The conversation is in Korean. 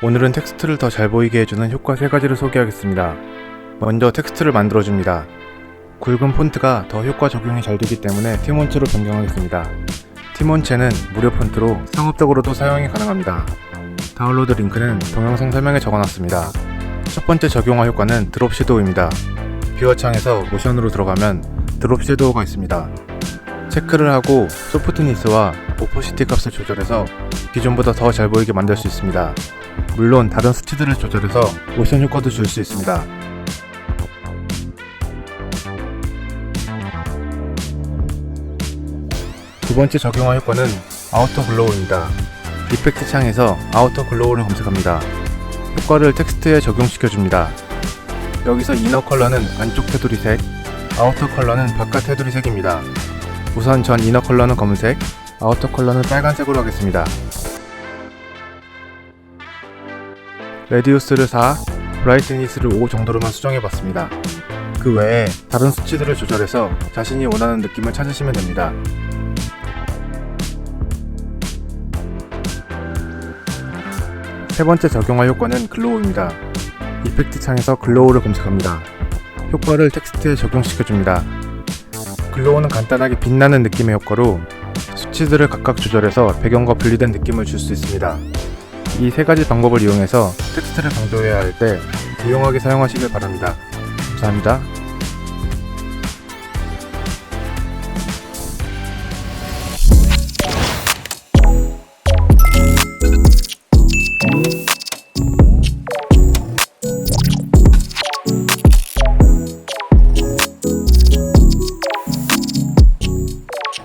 오늘은 텍스트를 더 잘 보이게 해주는 효과 3가지를 소개하겠습니다. 먼저 텍스트를 만들어줍니다. 굵은 폰트가 더 효과 적용이 잘 되기 때문에 티몬체로 변경하겠습니다. 티몬체는 무료 폰트로 상업적으로도 사용이 가능합니다. 다운로드 링크는 동영상 설명에 적어놨습니다. 첫 번째 적용할 효과는 드롭 섀도우입니다. 뷰어 창에서 모션으로 들어가면 드롭 섀도우가 있습니다. 체크를 하고 소프트니스와 오포시티 값을 조절해서 기존보다 더 잘 보이게 만들 수 있습니다. 물론 다른 수치들을 조절해서 모션 효과도 줄 수 있습니다. 두 번째 적용할 효과는 아우터 글로우입니다. 이펙트 창에서 아우터 글로우를 검색합니다. 효과를 텍스트에 적용시켜줍니다. 여기서 이너 컬러는 안쪽 테두리색, 아우터 컬러는 바깥 테두리색입니다. 우선 전 이너 컬러는 검은색, 아우터 컬러는 빨간색으로 하겠습니다. 레디우스를 4, 브라이트니스를 5 정도로만 수정해봤습니다. 그 외에 다른 수치들을 조절해서 자신이 원하는 느낌을 찾으시면 됩니다. 세 번째 적용할 효과는 글로우입니다. 이펙트 창에서 글로우를 검색합니다. 효과를 텍스트에 적용시켜줍니다. 글로우는 간단하게 빛나는 느낌의 효과로 수치들을 각각 조절해서 배경과 분리된 느낌을 줄 수 있습니다. 이 세 가지 방법을 이용해서 텍스트를 강조해야 할 때 유용하게 사용하시길 바랍니다. 감사합니다.